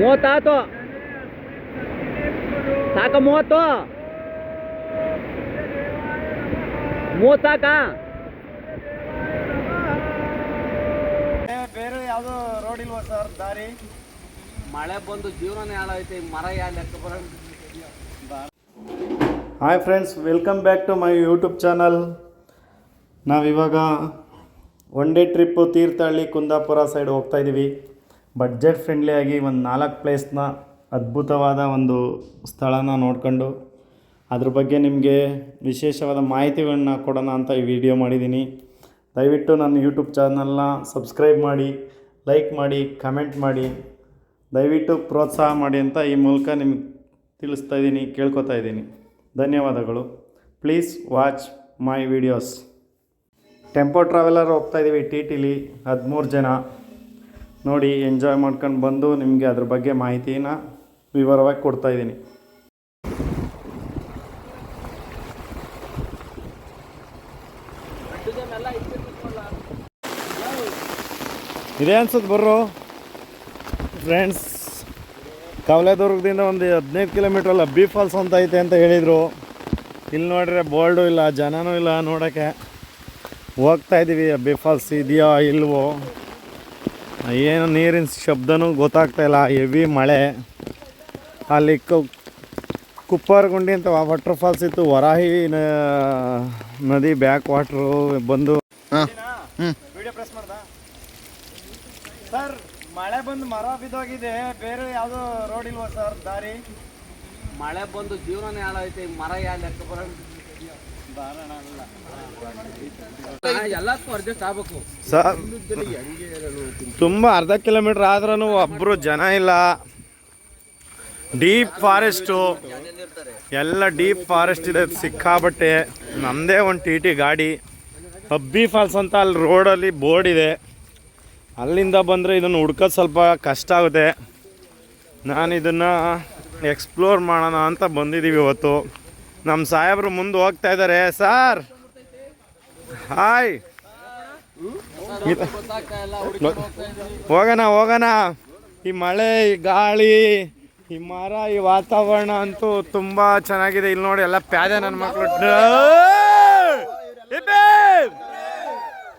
ಮೂವತ್ತಾತು. ಸಾಕ ಮೂವತ್ತು. ಮೂವತ್ತು ಸಾಕ. ಬೇರೆ ಯಾವುದು ರೋಡ್ ಇಲ್ವಾ ಸರ್ ದಾರಿ? ಮಳೆ ಬಂದು ಜೀವನ ಹಾಳಾಯ್ತು ಈ ಮರ ಯಾ ಲೆಕ್ಕ ಬರ hi friends welcome back to my YouTube channel ನಾವಿವಾಗ one day trip Thirthahalli Kundapura side ಹೋಗ್ತಾ ಇದ್ದೀವಿ ಬಡ್ಜೆಟ್ ಫ್ರೆಂಡ್ಲಿಯಾಗಿ ಒಂದು ನಾಲ್ಕು ಪ್ಲೇಸ್ನ ಅದ್ಭುತವಾದ ಒಂದು ಸ್ಥಳನ ನೋಡ್ಕೊಂಡು ಅದ್ರ ಬಗ್ಗೆ ನಿಮಗೆ ವಿಶೇಷವಾದ ಮಾಹಿತಿಗಳನ್ನ ಕೊಡೋಣ ಅಂತ ಈ ವಿಡಿಯೋ ಮಾಡಿದ್ದೀನಿ ದಯವಿಟ್ಟು ನನ್ನ ಯೂಟ್ಯೂಬ್ ಚಾನಲ್ನ ಸಬ್ಸ್ಕ್ರೈಬ್ ಮಾಡಿ ಲೈಕ್ ಮಾಡಿ ಕಮೆಂಟ್ ಮಾಡಿ. ದಯವಿಟ್ಟು ಪ್ರೋತ್ಸಾಹ ಮಾಡಿ ಅಂತ ಈ ಮೂಲಕ ನಿಮ್ಗೆ ತಿಳಿಸ್ತಾ ಇದ್ದೀನಿ ಕೇಳ್ಕೊತಾ ಇದ್ದೀನಿ ಧನ್ಯವಾದಗಳು. Please watch my videos tempo traveller ಹೋಗ್ತಾ ಇದ್ದೀವಿ ಟಿ ಟಿಲಿ ಹದಿಮೂರು ಜನ. ನೋಡಿ ಎಂಜಾಯ್ ಮಾಡ್ಕೊಂಡು ಬಂದು ನಿಮಗೆ ಅದ್ರ ಬಗ್ಗೆ ಮಾಹಿತಿನ ವಿವರವಾಗಿ ಕೊಡ್ತಾ ಇದ್ದೀನಿ. ಇದೇ ಅನ್ಸುತ್ತೆ ಬರ್ರು. ಫ್ರೆಂಡ್ಸ್ ಕವಲೆದುರ್ಗದಿಂದ ಒಂದು ಹದಿನೈದು ಕಿಲೋಮೀಟ್ರಲ್ಲಿ ಅಬ್ಬಿ ಫಾಲ್ಸ್ ಅಂತ ಐತೆ ಅಂತ ಹೇಳಿದರು. ಇಲ್ಲಿ ನೋಡ್ರೆ ಬೋಲ್ಡು ಇಲ್ಲ, ಜನನೂ ಇಲ್ಲ ನೋಡೋಕ್ಕೆ ಹೋಗ್ತಾ ಇದ್ದೀವಿ ಅಬ್ಬಿ ಫಾಲ್ಸ್ ಇದೆಯೋ, ಇಲ್ವೋ? ಏನು ನೀರಿನ ಶಬ್ದನೂ ಗೊತ್ತಾಗ್ತಾ ಇಲ್ಲ. ಹೆವಿ ಮಳೆ. ಅಲ್ಲಿ ಕು ಕುಪ್ಪಾರಗುಂಡಿ ಅಂತ ವಾಟರ್ ಫಾಲ್ಸ್ ಇತ್ತು. ವರಾಹಿ ನದಿ ಬ್ಯಾಕ್ ವಾಟ್ರು ಬಂದು. ವಿಡಿಯೋ ಪ್ರೆಸ್ ಮಾಡ್ದ? ಸರ್ ಮಳೆ ಬಂದು ಮರ ಬಿದ್ದೋಗಿದೆ. ಬೇರೆ ಯಾವುದೋ ರೋಡ್ ಇಲ್ವಾ ಸರ್ ದಾರಿ? ಮಳೆ ಬಂದು ಜೀವನನೇ ಹಾಳಾಯ್ತು. ಮರ ಯಾ ಲೆಕ್ಕ ಸರ್ ತುಂಬ ಅರ್ಧ ಕಿಲೋಮೀಟರ್ ಆದ್ರೂ ಒಬ್ಬರು ಜನ ಇಲ್ಲ. Deep forest. ಎಲ್ಲ ಡೀಪ್ ಫಾರೆಸ್ಟ್ ಇದೆ ಸಿಕ್ಕಾಬಟ್ಟೆ ನಮ್ಮದೇ ಒಂದು ಟಿ ಟಿ ಗಾಡಿ. ಹಬ್ಬಿ ಫಾಲ್ಸ್ ಅಂತ ಅಲ್ಲಿ ರೋಡಲ್ಲಿ ಬೋರ್ಡ್ ಇದೆ. ಅಲ್ಲಿಂದ ಬಂದರೆ ಇದನ್ನು ಹುಡ್ಕೋದು ಸ್ವಲ್ಪ ಕಷ್ಟ ಆಗುತ್ತೆ. ನಾನು ಇದನ್ನು ಎಕ್ಸ್ಪ್ಲೋರ್ ಮಾಡೋಣ ಅಂತ ಬಂದಿದ್ದೀವಿ ಇವತ್ತು. ನಮ್ಮ ಸಾಹೇಬರು ಮುಂದೆ ಹೋಗ್ತಾ ಇದ್ದಾರೆ ಸರ್! ಹಾಯ್! ಹೋಗೋಣ ಹೋಗೋಣ. ಈ ಮಳೆ, ಈ ಗಾಳಿ, ಈ ಮರ, ಈ ವಾತಾವರಣ ಅಂತೂ ತುಂಬ ಚೆನ್ನಾಗಿದೆ. ಇಲ್ಲಿ ನೋಡಿ ಎಲ್ಲ ಪ್ಯಾದೆ ನನ್ನ ಮಕ್ಕಳು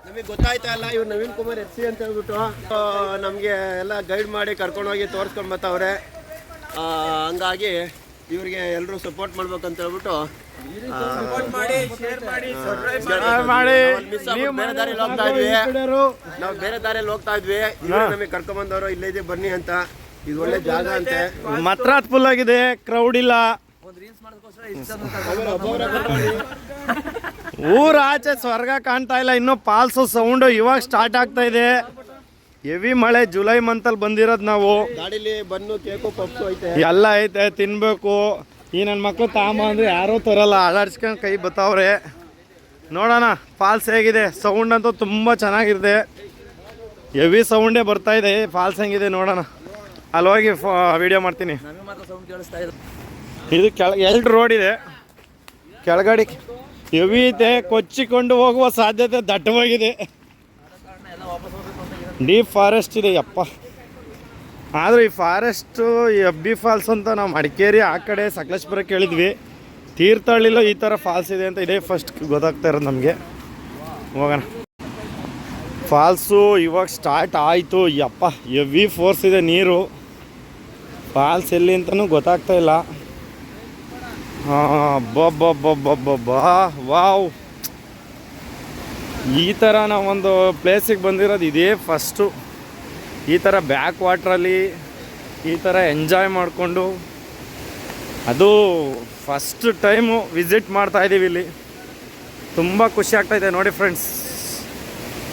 ನಮಗೆ ಗೊತ್ತಾಯ್ತಾ ಇಲ್ಲ, ಇವ್ರು ನವೀನ್ ಕುಮಾರ್ ಎಸ್ ಸಿ ಅಂತ ಹೇಳ್ಬಿಟ್ಟು. ನಮಗೆ ಎಲ್ಲ ಗೈಡ್ ಮಾಡಿ ಕರ್ಕೊಂಡೋಗಿ ತೋರಿಸ್ಕೊಂಡು ಬರ್ತಾವ್ರೆ ಹಂಗಾಗಿ ಇವ್ರಿಗೆ ಎಲ್ಲರೂ ಸಪೋರ್ಟ್ ಮಾಡ್ಬೇಕಂತ ಹೇಳ್ಬಿಟ್ಟು ಬೇರೆ ದಾರಿಲಿ ಹೋಗ್ತಾ ಇದ್ವಿ. ನಾವು ಬೇರೆ ದಾರಿಯಲ್ಲಿ ಹೋಗ್ತಾ ಇದ್ವಿ. ಇವ್ರು ನಮಗೆ ಕರ್ಕೊಂಬಂದವರು ಇಲ್ಲೇ ಇದೆ ಬನ್ನಿ ಅಂತ. ಇದು ಒಳ್ಳೆ ಜಾಗ ಅಂತೆ. ಮಾತ್ರ ಫುಲ್ ಆಗಿದೆ ಕ್ರೌಡ್ ಇಲ್ಲ. ಊರ ಆಚೆ ಸ್ವರ್ಗ ಕಾಣ್ತಾ ಇಲ್ಲ ಇನ್ನು ಪಾಲ್ಸು ಸೌಂಡ್ ಇವಾಗ ಸ್ಟಾರ್ಟ್ ಆಗ್ತಾ ಇದೆ. ಹೆವಿ ಮಳೆ ಜುಲೈ ಮಂತಲ್ಲಿ ಬಂದಿರೋದು ನಾವು. ಗಾಡಿಲಿ ಬನ್ನು ಕೇಕು ಪಪ್ಸು ಐತೆ. ಎಲ್ಲ ಐತೆ ತಿನ್ಬೇಕು. ಈ ನನ್ನ ಮಕ್ಕಳು ತಾಮ ಅಂದ್ರೆ ಯಾರೂ ತರಲ್ಲ ಆಡಾಡ್ಸ್ಕೊಂಡು ಕೈ ಬತ್ತಾವ್ರೆ. ನೋಡೋಣ ಫಾಲ್ಸ್ ಹೇಗಿದೆ? ಸೌಂಡ್ ಅಂತೂ ತುಂಬ ಚೆನ್ನಾಗಿದೆ. ಹೆವಿ ಸೌಂಡೇ ಬರ್ತಾ ಇದೆ ಫಾಲ್ಸ್ ಹೆಂಗಿದೆ ನೋಡೋಣ. ಅಲ್ಲಿ ಹೋಗಿ ವಿಡಿಯೋ ಮಾಡ್ತೀನಿ. ಇದು. ಕೆಳ ಎರಡು ರೋಡ್ ಇದೆ. ಕೆಳಗಡೆ ಹೆವಿ ಇದೆ ಕೊಚ್ಚಿಕೊಂಡು ಹೋಗುವ ಸಾಧ್ಯತೆ ದಟ್ಟವಾಗಿದೆ. ಡೀಪ್ ಫಾರೆಸ್ಟ್ ಇದೆ ಯಪ್ಪ ಆದರೂ ಈ ಫಾರೆಸ್ಟು, ಈ ಅಬ್ಬಿ ಫಾಲ್ಸ್ ಅಂತ ನಾವು ಮಡಿಕೇರಿ ಆ ಕಡೆ ಸಕಲೇಶ್ಪುರ ಕೇಳಿದ್ವಿ ತೀರ್ಥಹಳ್ಳಿಲೂ ಈ ಥರ ಫಾಲ್ಸ್ ಇದೆ ಅಂತ ಇದೇ ಫಸ್ಟ್ ಗೊತ್ತಾಗ್ತಾ ಇರೋದು ನಮಗೆ. ಹೋಗೋಣ. ಫಾಲ್ಸು ಇವಾಗ ಸ್ಟಾರ್ಟ್ ಆಯಿತು. ಯಪ್ಪ ಎವಿ ಫೋರ್ಸ್ ಇದೆ ನೀರು. ಫಾಲ್ಸ್ ಎಲ್ಲಿ ಅಂತಲೂ ಗೊತ್ತಾಗ್ತಾ ಇಲ್ಲ. ಬಾ. ವಾವ್. ಈ ಥರ ನಾವೊಂದು ಪ್ಲೇಸಿಗೆ ಬಂದಿರೋದು ಇದೇ ಫಸ್ಟು ಈ ಥರ ಬ್ಯಾಕ್ ವಾಟ್ರಲ್ಲಿ ಈ ಥರ ಎಂಜಾಯ್ ಮಾಡಿಕೊಂಡು ಅದು ಫಸ್ಟ್ ಟೈಮು ವಿಸಿಟ್ ಮಾಡ್ತಾ ಇದ್ದೀವಿ ಇಲ್ಲಿ. ತುಂಬ ಖುಷಿ ಆಗ್ತಾಯಿದೆ ನೋಡಿ ಫ್ರೆಂಡ್ಸ್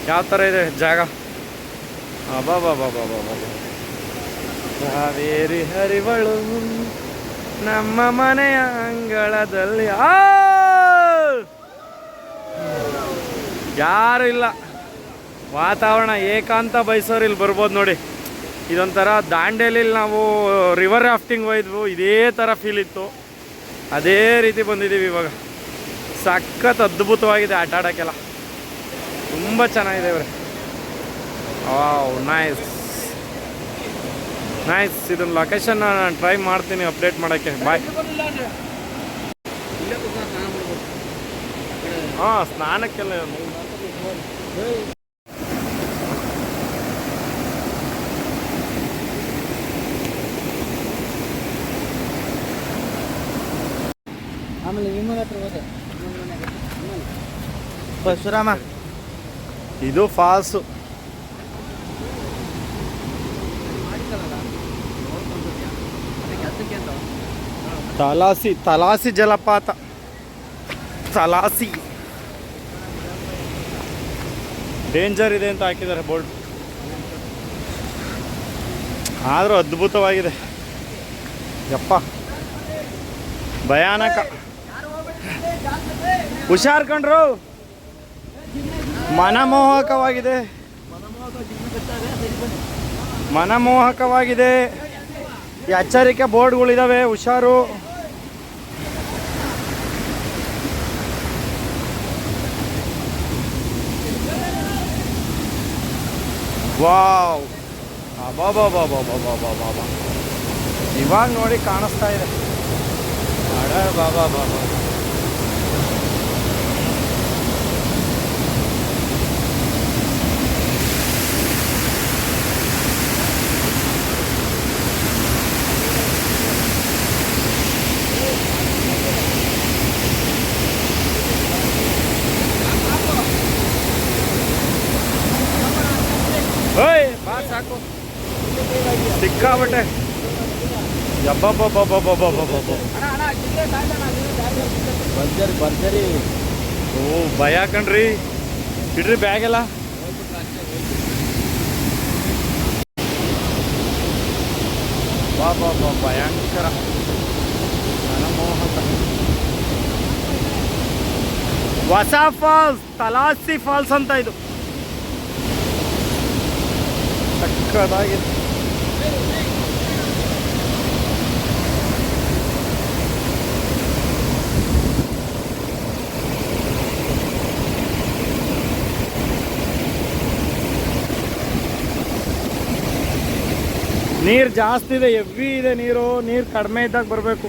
ಯಾವ ಥರ ಇದೆ ಜಾಗ? ಅಬಾಬಾಬಾಬಾಬಾಬಾ ಕಾವೇರಿ ಹರಿವಳು, ನಮ್ಮ ಮನೆಯ ಅಂಗಳದಲ್ಲಿ. ಆ! ಯಾರು ಇಲ್ಲ. ವಾತಾವರಣ ಏಕಾಂತ ಬಯಸೋರು ಇಲ್ಲಿ ಬರ್ಬೋದು ನೋಡಿ. ಇದೊಂಥರ ದಾಂಡೇಲಿಲಿ ನಾವು ರಿವರ್ ರಾಫ್ಟಿಂಗ್ ಹೋಯ್ದ್ವು ಇದೇ ಥರ ಫೀಲ್ ಇತ್ತು. ಅದೇ ರೀತಿ ಬಂದಿದ್ದೀವಿ ಇವಾಗ. ಸಖತ್ ಅದ್ಭುತವಾಗಿದೆ ಆಟ ಆಡೋಕ್ಕೆಲ್ಲ. ತುಂಬ ಚೆನ್ನಾಗಿದೆ ಇವ್ರೆ. ವಾವ್ ನೈಸ್ ನೈಸ್ ಇದೊಂದು ಲೊಕೇಶನ್ ನಾನು ಟ್ರೈ ಮಾಡ್ತೀನಿ ಅಪ್ಡೇಟ್ ಮಾಡೋಕ್ಕೆ. ಬಾಯ್ ಹಾಂ ಸ್ನಾನಕ್ಕೆಲ್ಲ ಆಮೇಲೆ ಹತ್ರ ಹೋದೆ. ಪರಶುರಾಮ ಇದು ಫಾಲ್ಸು. ತಲಾಸಿ ತಲಾಸಿ ಜಲಪಾತ. ತಲಾಸಿ. ಡೇಂಜರ್ ಇದೆ ಅಂತ ಹಾಕಿದ್ದಾರೆ ಬೋರ್ಡ್ ಆದರೂ ಅದ್ಭುತವಾಗಿದೆ. ಯಪ್ಪ. ಭಯಾನಕ. ಹುಷಾರ್ ಕಂಡ್ರು ಮನಮೋಹಕವಾಗಿದೆ. ಮನಮೋಹಕವಾಗಿದೆ. ಎಚ್ಚರಿಕೆ ಬೋರ್ಡ್ಗಳಿದ್ದಾವೆ ಹುಷಾರು. ವಾವ್. ಬಾ ಇವಾಗ ನೋಡಿ ಕಾಣಿಸ್ತಾ ಇದೆ. ಅಡ ಬಾ ಬಾ ಓಯ್ ಸಿಕ್ಕಾಬಟ್ಟೆ ಬರ್ಜರಿ ಓ ಭಯ ಕಣ್ರಿ. ಬಿಡ್ರಿ ಬ್ಯಾಗ್ ಎಲ್ಲ ಬಾ ಬಾ ಬಾ ಭಯಂಕರ. ಮನಮೋಹಕ. ಹೊಸ ಫಾಲ್ಸ್ ತಲಾಸಿ ಫಾಲ್ಸ್ ಅಂತ ಇದು. ಸಕ್ಕದಾಗಿದೆ ನೀರು ಜಾಸ್ತಿ ಇದೆ ಎವ್ವಿ ಇದೆ ನೀರು ನೀರು ಕಡಿಮೆ ಇದ್ದಾಗ ಬರಬೇಕು.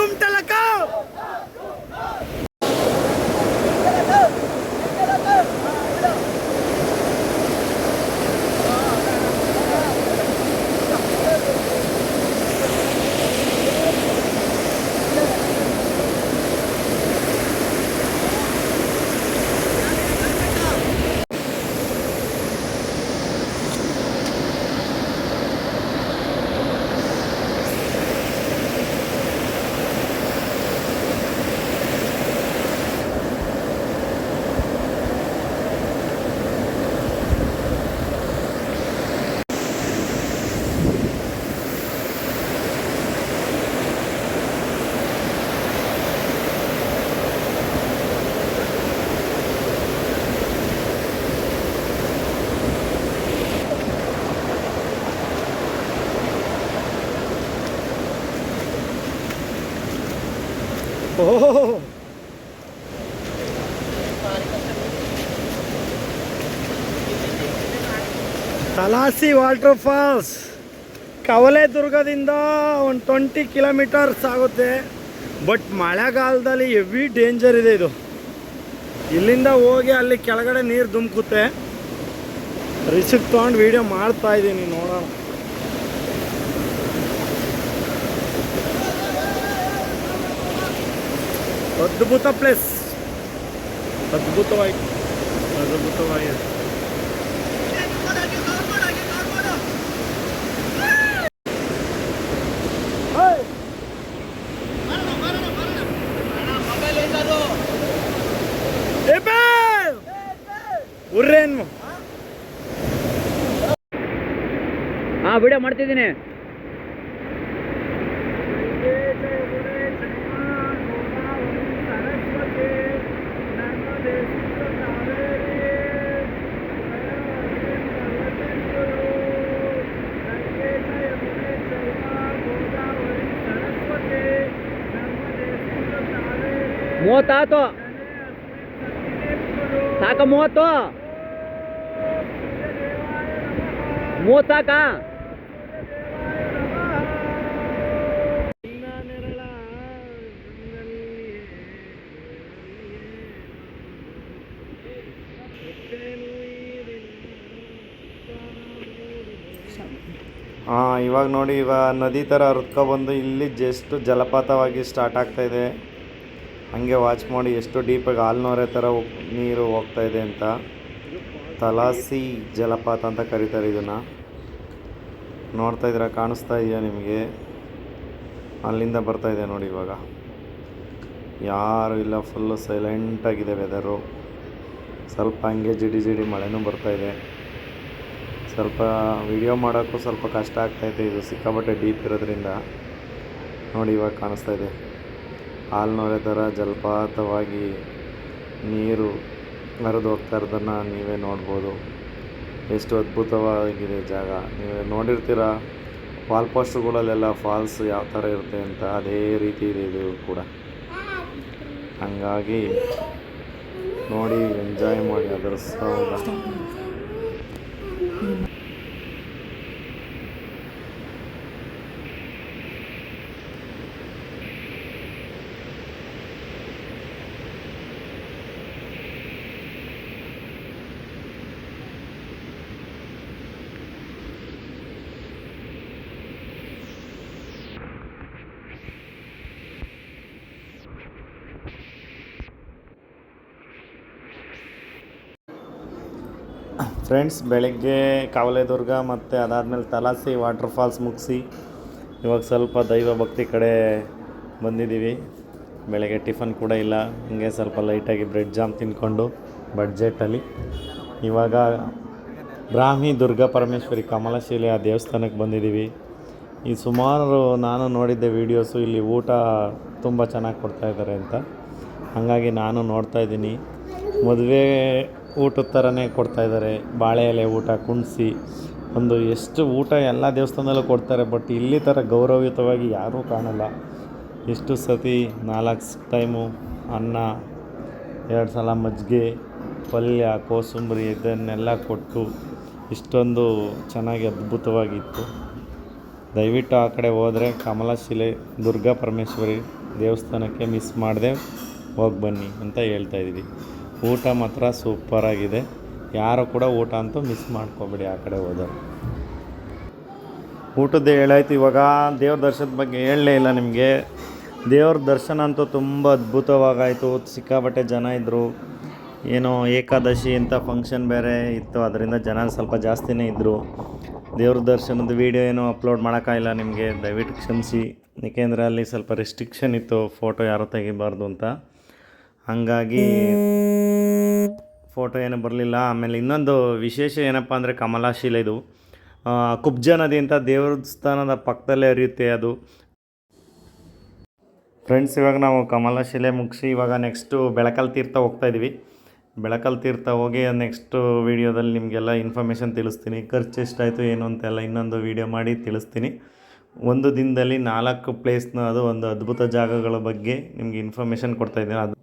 ತಲಾಸಿ ವಾಟರ್ ಫಾಲ್ಸ್. ಕವಲೆದುರ್ಗದಿಂದ ಒಂದು ಟ್ವೆಂಟಿ ಕಿಲೋಮೀಟರ್ಸ್ ಆಗುತ್ತೆ. ಬಟ್ ಮಳೆಗಾಲದಲ್ಲಿ ಹೆವಿ ಡೇಂಜರ್ ಇದೆ ಇದು. ಇಲ್ಲಿಂದ ಹೋಗಿ ಅಲ್ಲಿ ಕೆಳಗಡೆ ನೀರು ಧುಮುಕುತ್ತೆ. ರಿಸಿಪ್ಟ್ ತೊಗೊಂಡು ವೀಡಿಯೋ ಮಾಡ್ತಾ ಇದ್ದೀನಿ, ನೋಡೋಣ. ಅದ್ಭುತ ಪ್ಲೇಸ್ ಅದ್ಭುತವಾಗಿ ಅದ್ಭುತವಾಗಿದೆ ಉರ್ರೇನು ಹಾ ವಿಡಿಯೋ ಮಾಡ್ತಿದ್ದೀನಿ. ಮೂವತ್ತಾತು. ಸಾಕ ಮೂವತ್ತು. ಮೂವತ್ತು ಸಾಕಾ ಹಾಂ ಇವಾಗ ನೋಡಿ ಇವಾಗ ನದಿ ಥರ ಬಂದು ಇಲ್ಲಿ ಜಸ್ಟ್ ಜಲಪಾತವಾಗಿ ಸ್ಟಾರ್ಟ್ ಆಗ್ತಾ ಇದೆ. ಹಾಗೆ ವಾಚ್ ಮಾಡಿ ಎಷ್ಟು ಡೀಪಾಗಿ ಹಾಲ್ನೋರೆ ಥರ ನೀರು ಹೋಗ್ತಾ ಇದೆ ಅಂತ. ತಲಾಸಿ ಜಲಪಾತ ಅಂತ ಕರೀತಾರೆ ಇದನ್ನು. ನೋಡ್ತಾ ಇದ್ದೀರಾ, ಕಾಣಿಸ್ತಾ ಇದೆಯಾ ನಿಮಗೆ? ಅಲ್ಲಿಂದ ಬರ್ತಾ ಇದೆ ನೋಡಿ ಇವಾಗ. ಯಾರು ಇಲ್ಲ ಫುಲ್ಲು ಸೈಲೆಂಟಾಗಿದೆ ವೆದರು ಸ್ವಲ್ಪ ಹಂಗೆ ಜಿಡಿ ಜಿಡಿ ಮಳೆನೂ ಬರ್ತಾ ಇದೆ. ಸ್ವಲ್ಪ ವಿಡಿಯೋ ಮಾಡೋಕ್ಕೂ ಸ್ವಲ್ಪ ಕಷ್ಟ ಆಗ್ತಾಯಿದೆ ಇದು. ಸಿಕ್ಕಾಪಟ್ಟೆ ಡೀಪ್ ಇರೋದ್ರಿಂದ ನೋಡಿ ಇವಾಗ ಕಾಣಿಸ್ತಾ ಇದೆ. ಹಾಲ್ನೊರೆ ಥರ ಜಲಪಾತವಾಗಿ ನೀರು ಹರಿದು ಹೋಗ್ತಾ ಇರೋದನ್ನು ನೀವೇ ನೋಡ್ಬೋದು. ಎಷ್ಟು ಅದ್ಭುತವಾಗಿದೆ ಜಾಗ. ನೀವು ನೋಡಿರ್ತೀರ ಫಾಲ್ ಪೋಸ್ಟ್ಗಳಲ್ಲೆಲ್ಲ ಫಾಲ್ಸ್ ಯಾವ ಥರ ಇರುತ್ತೆ ಅಂತ ಅದೇ ರೀತಿ ಇದೆ ಇದು ಕೂಡ. ಹಾಗಾಗಿ ನೋಡಿ, ಎಂಜಾಯ್ ಮಾಡಿ ಅದರ ಸೌಂಡ್ ಫ್ರೆಂಡ್ಸ್, ಬೆಳಗ್ಗೆ ಕಾವಲೆದುರ್ಗ ಮತ್ತು ಅದಾದಮೇಲೆ ತಲಾಸಿ ವಾಟರ್ ಫಾಲ್ಸ್ ಮುಗಿಸಿ, ಇವಾಗ ಸ್ವಲ್ಪ ದೈವ ಭಕ್ತಿ ಕಡೆ ಬಂದಿದ್ದೀವಿ. ಬೆಳಗ್ಗೆ ಟಿಫನ್ ಕೂಡ ಇಲ್ಲ, ಹಿಂಗೆ ಸ್ವಲ್ಪ ಲೈಟಾಗಿ ಬ್ರೆಡ್ ಜಾಮ್ ತಿಂದ್ಕೊಂಡು ಬಡ್ಜೆಟಲ್ಲಿ ಇವಾಗ ಬ್ರಾಹ್ಮಿ ದುರ್ಗಾ ಪರಮೇಶ್ವರಿ ಕಮಲಶಿಲೆ ಆ ದೇವಸ್ಥಾನಕ್ಕೆ ಬಂದಿದ್ದೀವಿ. ಈ ಸುಮಾರು ನಾನು ನೋಡಿದ್ದೆ ವೀಡಿಯೋಸು ಇಲ್ಲಿ ಊಟ ತುಂಬ ಚೆನ್ನಾಗಿ ಕೊಡ್ತಾಯಿದ್ದಾರೆ ಅಂತ. ಹಾಗಾಗಿ ನಾನು ನೋಡ್ತಾ ಇದ್ದೀನಿ. ಮದುವೆ ಊಟದ ಥರನೇ ಕೊಡ್ತಾಯಿದ್ದಾರೆ ಬಾಳೆ ಎಲೆ ಊಟ, ಕುಣಿಸಿ. ಒಂದು ಎಷ್ಟು ಊಟ ಎಲ್ಲ ದೇವಸ್ಥಾನದಲ್ಲೂ ಕೊಡ್ತಾರೆ, ಬಟ್ ಇಲ್ಲಿ ಥರ ಗೌರವಯುತವಾಗಿ ಯಾರೂ ಕಾಣಲ್ಲ. ಎಷ್ಟು ಸತಿ ನಾಲ್ಕು ಟೈಮು ಅನ್ನ, ಎರಡು ಸಲ ಮಜ್ಜಿಗೆ, ಪಲ್ಯ, ಕೋಸಂಬರಿ ಇದನ್ನೆಲ್ಲ ಕೊಟ್ಟು ಇಷ್ಟೊಂದು ಚೆನ್ನಾಗಿ ಅದ್ಭುತವಾಗಿತ್ತು. ದಯವಿಟ್ಟು ಆ ಕಡೆ ಹೋದರೆ ಕಮಲಶಿಲೆ ದುರ್ಗಾ ಪರಮೇಶ್ವರಿ ದೇವಸ್ಥಾನಕ್ಕೆ ಮಿಸ್ ಮಾಡದೆ ಹೋಗಿ ಬನ್ನಿ ಅಂತ ಹೇಳ್ತಾ ಇದ್ದೀವಿ. ಊಟ ಮಾತ್ರ ಸೂಪರಾಗಿದೆ ಯಾರು ಕೂಡ ಊಟ ಅಂತೂ ಮಿಸ್ ಮಾಡ್ಕೋಬೇಡಿ ಆ ಕಡೆ ಹೋದರು ಊಟದ್ದು ಹೇಳಾಯ್ತು, ಇವಾಗ ದೇವ್ರ ದರ್ಶನದ ಬಗ್ಗೆ ಹೇಳಲೇ ಇಲ್ಲ ನಿಮಗೆ. ದೇವ್ರ ದರ್ಶನ ಅಂತೂ ತುಂಬ ಅದ್ಭುತವಾಗಾಯಿತು. ಸಿಕ್ಕಾಪಟ್ಟೆ ಜನ ಇದ್ದರು ಏನೋ ಏಕಾದಶಿ ಅಂತ ಫಂಕ್ಷನ್ ಬೇರೆ ಇತ್ತು, ಅದರಿಂದ ಜನ ಸ್ವಲ್ಪ ಜಾಸ್ತಿನೇ ಇದ್ದರು ದೇವ್ರ ದರ್ಶನದ ವೀಡಿಯೋ ಏನೂ ಅಪ್ಲೋಡ್ ಮಾಡೋಕ್ಕಾಗಿಲ್ಲ ನಿಮಗೆ. ದಯವಿಟ್ಟು ಕ್ಷಮಿಸಿ. ಏಕೆಂದರೆ ಅಲ್ಲಿ ಸ್ವಲ್ಪ ರೆಸ್ಟ್ರಿಕ್ಷನ್ ಇತ್ತು ಫೋಟೋ ಯಾರೂ ತೆಗಿಬಾರ್ದು ಅಂತ. ಹಾಗಾಗಿ ಫೋಟೋ ಏನೂ ಬರಲಿಲ್ಲ. ಆಮೇಲೆ ಇನ್ನೊಂದು ವಿಶೇಷ ಏನಪ್ಪ ಅಂದರೆ ಕಮಲಾಶೀಲ ಇದು. ಕುಬ್ಜ ನದಿ ಅಂತ ದೇವಸ್ಥಾನದ ಪಕ್ಕದಲ್ಲೇ ಹರಿಯುತ್ತೆ ಅದು. ಫ್ರೆಂಡ್ಸ್ ಇವಾಗ ನಾವು ಕಮಲಾಶಿಲೆ ಮುಗಿಸಿ ಇವಾಗ ನೆಕ್ಸ್ಟು ಬೆಳಕಲ್ ತೀರ್ಥ ಹೋಗ್ತಾ ಇದ್ದೀವಿ ಬೆಳಕಲ್ ತೀರ್ಥ ಹೋಗಿ ನೆಕ್ಸ್ಟು ವೀಡಿಯೋದಲ್ಲಿ ನಿಮಗೆಲ್ಲ ಇನ್ಫಾರ್ಮೇಷನ್ ತಿಳಿಸ್ತೀನಿ. ಖರ್ಚು ಎಷ್ಟಾಯಿತು ಏನು ಅಂತೆಲ್ಲ ಇನ್ನೊಂದು ವೀಡಿಯೋ ಮಾಡಿ ತಿಳಿಸ್ತೀನಿ. ಒಂದು ದಿನದಲ್ಲಿ ನಾಲ್ಕು ಪ್ಲೇಸ್ನ ಅದು ಒಂದು ಅದ್ಭುತ ಜಾಗಗಳ ಬಗ್ಗೆ ನಿಮಗೆ ಇನ್ಫಾರ್ಮೇಷನ್ ಕೊಡ್ತಾಯಿದ್ದೀನಿ ಅದು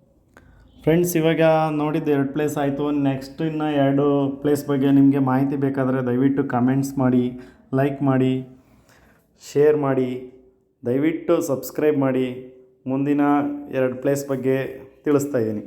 ಫ್ರೆಂಡ್ಸ್ ಇವಾಗ ನೋಡಿದ್ದು ಎರಡು ಪ್ಲೇಸ್ ಆಯಿತು. ನೆಕ್ಸ್ಟ್ ಇನ್ನು ಎರಡು ಪ್ಲೇಸ್ ಬಗ್ಗೆ ನಿಮಗೆ ಮಾಹಿತಿ ಬೇಕಾದರೆ ದಯವಿಟ್ಟು ಕಮೆಂಟ್ಸ್ ಮಾಡಿ ಲೈಕ್ ಮಾಡಿ ಶೇರ್ ಮಾಡಿ, ದಯವಿಟ್ಟು ಸಬ್ಸ್ಕ್ರೈಬ್ ಮಾಡಿ. ಮುಂದಿನ ಎರಡು ಪ್ಲೇಸ್ ಬಗ್ಗೆ ತಿಳಿಸ್ತಾ ಇದ್ದೀನಿ.